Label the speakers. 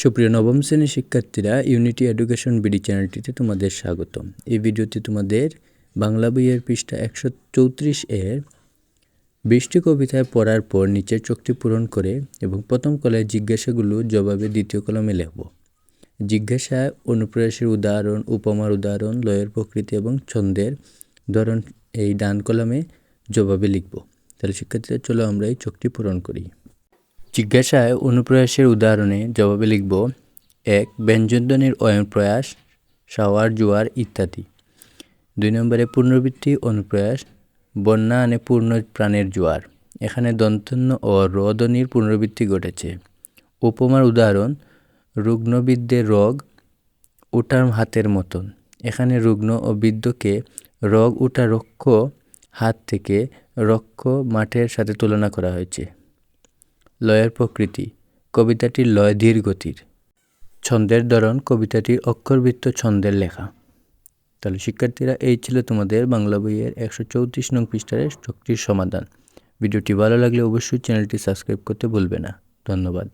Speaker 1: সুপ্রিয় নবম শ্রেণির শিক্ষার্থীরা ইউনিটি এডুকেশন বিডি চ্যানেলটিতে তোমাদের স্বাগতম। এই ভিডিওতে তোমাদের বাংলা বইয়ের পৃষ্ঠা একশো চৌত্রিশ এর বৃষ্টি কবিতায় পড়ার পর নিচের চোখটি পূরণ করে এবং প্রথম কলের জিজ্ঞাসাগুলো জবাবে দ্বিতীয় কলমে লিখব। জিজ্ঞাসায় অনুপ্রয়াসের উদাহরণ, উপমার উদাহরণ, লয়ের প্রকৃতি এবং ছন্দের ধরন এই ডান কলমে জবাবে লিখব। তাহলে শিক্ষার্থীরা, চলো আমরা এই চোখটি পূরণ করি। জিজ্ঞাসায় অনুপ্রয়াসের উদাহরণে জবাবে লিখব, এক, ব্যঞ্জনধ্বনির অয়নপ্রয়াস সাওয়ার জোয়ার ইত্যাদি। দুই নম্বরে পুনরাবৃত্তি অনুপ্রয়াস, বন্যা আনে পূর্ণ প্রাণের জোয়ার। এখানে দন্তন্য ও রদনির পুনরাবৃত্তি ঘটেছে। উপমার উদাহরণ রুগ্নবিদ্যের রোগ উটার হাতের মতন। এখানে রুগ্ন ও বিদ্যকে রোগ উঠা রক্ষ হাত থেকে রক্ষ মাঠের সাথে তুলনা করা হয়েছে। লয়ের প্রকৃতি, কবিতাটির লয় ধীর গতির। ছন্দের ধরন কবিতাটির অক্ষরবৃত্ত ছন্দের লেখা। তাহলে শিক্ষার্থীরা এই ছিল তোমাদের বাংলা বইয়ের একশো চৌত্রিশ নং পৃষ্ঠার শক্তির সমাধান। ভিডিওটি ভালো লাগলে অবশ্যই চ্যানেলটি সাবস্ক্রাইব করতে ভুলবে না। ধন্যবাদ।